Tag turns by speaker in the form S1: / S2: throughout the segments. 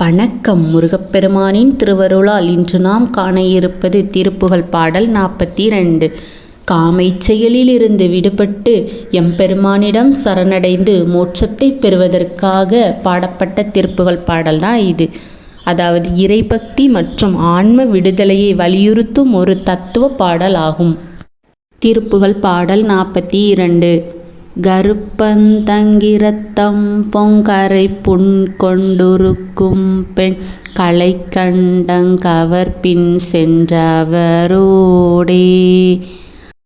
S1: வணக்கம் முருகப்பெருமானின் திருவருளால் இன்று நாம் காண இருப்பது திருப்புகழ் பாடல் நாற்பத்தி ரெண்டு காமை செயலிலிருந்து விடுபட்டு எம்பெருமானிடம் சரணடைந்து மோட்சத்தை பெறுவதற்காக பாடப்பட்ட திருப்புகழ் பாடல் தான் இது. அதாவது இறைபக்தி மற்றும் ஆன்ம விடுதலையை வலியுறுத்தும் ஒரு தத்துவ பாடல் ஆகும். திருப்புகழ் பாடல் நாற்பத்தி இரண்டு கருப்பந்தங்கிரத்தம் பொங்கரை புண் கொண்டுருக்கும் பெண் களை கண்டங்கவர் பின் சென்றவரோடே.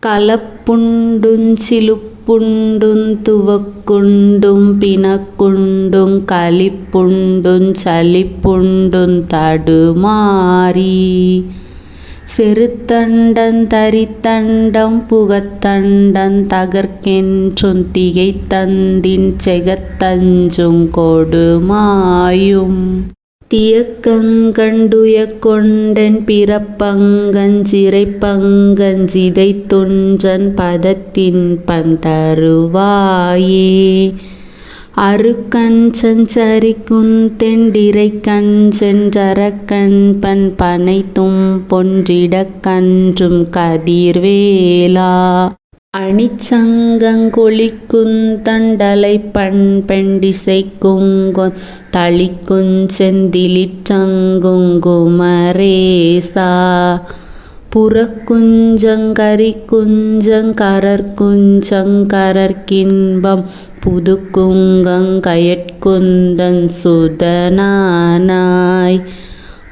S1: கலப்புண்டுஞ் சிலுப்புண்டுந் துவக்குண்டும் பிணக்குண்டுங் களிப்புண்டுஞ் சலிப்புண்டுந் தடுமாறி செருத்தண்டன் தரித்தண்டம் புகத்தண்டன் தகர்க்கென்றும் திகைத்தந்தின் செகத்தஞ்சுங் கொடுமாயும். தியக்கங்கண்டுய கொண்டன் பிறப்பங்கஞ்சிறைப்பங்கஞ்சிதை துஞ்சன் பதத்தின் பந்தருவாயே. அருக்கண் அருக்கஞ்சரிக்குந் தெண்டிரை கஞ்சென்றரக்கண் பண் பனைத்தும் பொன்றிடக்கன்றும் கதிர்வேலா. அணிச்சங்கங்கொழிக்குந் தண்டலைப்பண் பெண்டிசைக்குங்கொந் தளிக்குஞ் செந்திலிற்றங்குங் புறக்குஞ்சங்கரி குஞ்சங்கரற்குஞ்சங்கரற்கின்பம் புதுக்குங்கங்கயற்குந்தன் சுதனானாய்.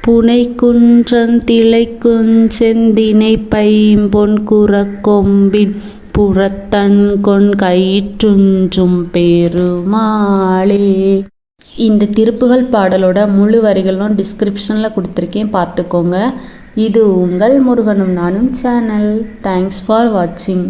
S1: புனைக்குன்றந் திளைக்குஞ் குஞ்செந்தினை பைம்பொன் குறக்கொம்பின் புறத்தன்கொண் கயிற்றுஞ்சும் பெருமாளே. இந்த திருப்புகழ் பாடலோட முழு வரிகளும் டிஸ்கிரிப்ஷனில் கொடுத்துருக்கேன். பார்த்துக்கோங்க. இது உங்கள் முருகனும் நானும் சேனல் தேங்க்ஸ் ஃபார் வாட்சிங்